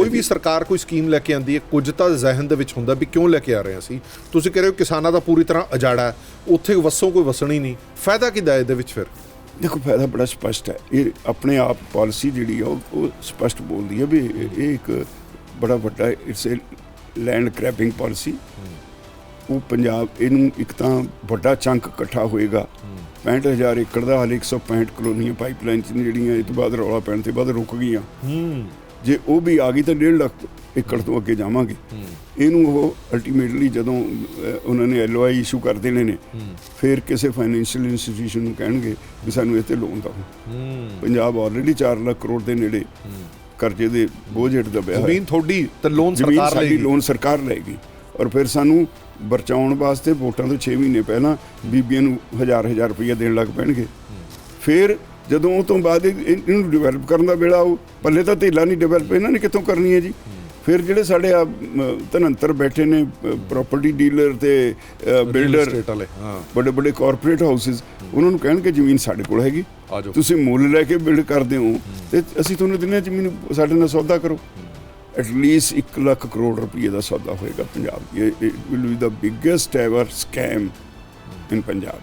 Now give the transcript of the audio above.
ਕੋਈ ਵੀ ਸਰਕਾਰ ਕੋਈ ਸਕੀਮ ਲੈ ਕੇ ਆਂਦੀ ਹੈ ਕੁਝ ਤਾਂ ਜ਼ਿਹਨ ਦੇ ਵਿੱਚ ਹੁੰਦਾ ਵੀ ਕਿਉਂ ਲੈ ਕੇ ਆ ਰਹੇ ਹਾਂ ਅਸੀਂ? ਤੁਸੀਂ ਕਹਿ ਰਹੇ ਹੋ ਕਿਸਾਨਾਂ ਦਾ ਪੂਰੀ ਤਰ੍ਹਾਂ ਅਜਾੜਾ ਹੈ ਉੱਥੇ ਵਸੋਂ ਕੋਈ ਵਸਣੀ ਨਹੀਂ। ਫਾਇਦਾ ਕਿਦਾ ਇਹਦੇ ਵਿੱਚ ਫਿਰ? ਦੇਖੋ ਫਾਇਦਾ ਬੜਾ ਸਪਸ਼ਟ ਹੈ। ਇਹ ਆਪਣੇ ਆਪ ਪਾਲਿਸੀ ਜਿਹੜੀ ਆ ਉਹ ਉਹ ਸਪਸ਼ਟ ਬੋਲਦੀ ਹੈ ਵੀ ਇਹ ਇਹ ਇੱਕ ਬੜਾ ਵੱਡਾ it's a land grabbing policy. ਉਹ ਪੰਜਾਬ ਇਹਨੂੰ ਇੱਕ ਤਾਂ ਵੱਡਾ ਚੰਕ ਇਕੱਠਾ ਹੋਏਗਾ। 65000 ਏਕੜ ਦਾ ਹਾਲੇ 165 ਕਲੋਨੀਆਂ ਪਾਈਪਲਾਈਨ ਚ ਨੇ ਜਿਹੜੀਆਂ ਇਹ ਤੋਂ ਬਾਅਦ ਰੌਲਾ ਪੈਣ ਤੇ ਬਾਅਦ ਰੁਕ ਗਈਆਂ। ਹੂੰ। ਜੇ ਉਹ ਵੀ ਆ ਗਈ ਤਾਂ 1.5 ਲੱਖ ਏਕੜ ਤੋਂ ਅੱਗੇ ਜਾਵਾਂਗੇ। ਇਹਨੂੰ ਉਹ ਅਲਟੀਮੇਟਲੀ ਜਦੋਂ ਉਹਨਾਂ ਨੇ ਐਲਓਆਈ ਇਸ਼ੂ ਕਰ ਦੇਣੇ ਨੇ ਫਿਰ ਕਿਸੇ ਫਾਈਨੈਂਸ਼ੀਅਲ ਇੰਸਟੀਟਿਊਸ਼ਨ ਨੂੰ ਕਹਿਣਗੇ ਵੀ ਸਾਨੂੰ ਤੇ ਲੋਨ ਦਿਓ। ਪੰਜਾਬ ਆਲਰੇਡੀ 4 ਲੱਖ ਕਰੋੜ ਦੇ ਨੇੜੇ ਕਰਜ਼ੇ ਦੇ ਬੋਝ ਹੇਠ ਦਬਿਆ ਜ਼ਮੀਨ ਤੁਹਾਡੀ ਤੇ ਲੋਨ ਸਰਕਾਰ ਲਏਗੀ। ਲੋਨ ਸਰਕਾਰ ਲਏਗੀ। ਔਰ ਫਿਰ ਸਾਨੂੰ ਬਚਾਉਣ ਵਾਸਤੇ ਵੋਟਾਂ ਤੋਂ 6 ਮਹੀਨੇ ਪਹਿਲਾਂ ਬੀਬੀਆਂ ਨੂੰ ਹਜ਼ਾਰ ਹਜ਼ਾਰ ਰੁਪਈਆ ਦੇਣ ਲੱਗ ਪੈਣਗੇ। ਫਿਰ ਜਦੋਂ ਉਹ ਤੋਂ ਬਾਅਦ ਇਹ- ਇਹਨੂੰ ਡਿਵੈਲਪ ਕਰਨ ਦਾ ਵੇਲਾ ਉਹ ਪੱਲੇ ਤਾਂ ਧੇਲਾ ਨਹੀਂ ਡਿਵੈਲਪ ਇਹਨਾਂ ਨੇ ਕਿੱਥੋਂ ਕਰਨੀ ਹੈ ਜੀ? ਫਿਰ ਜਿਹੜੇ ਸਾਡੇ ਆ ਧਨੰਤਰ ਬੈਠੇ ਨੇ ਪ੍ਰਾਪਰਟੀ ਡੀਲਰ ਤੇ ਬਿਲਡਰ ਸਟੇਟ ਵਾਲੇ ਹਾਂ। ਵੱਡੇ ਵੱਡੇ ਕਾਰਪੋਰੇਟ ਹਾਊਸਸ ਉਹਨਾਂ ਨੂੰ ਕਹਿਣਗੇ ਜ਼ਮੀਨ ਸਾਡੇ ਕੋਲ ਹੈਗੀ। ਆ ਜਾਓ। ਤੁਸੀਂ ਮੁੱਲ ਲੈ ਕੇ ਬਿਲਡ ਕਰਦੇ ਹੋ ਤੇ ਅਸੀਂ ਤੁਹਾਨੂੰ ਦਿੰਦੇ ਹਾਂ ਜ਼ਮੀਨ ਸਾਡੇ ਨਾਲ ਸੌਦਾ ਕਰੋ। ਐਟ ਲੀਸਟ 1 ਲੱਖ ਕਰੋੜ ਰੁਪਏ ਦਾ ਸੌਦਾ ਹੋਏਗਾ ਪੰਜਾਬ ਇਹ will be the biggest ever scam in Punjab.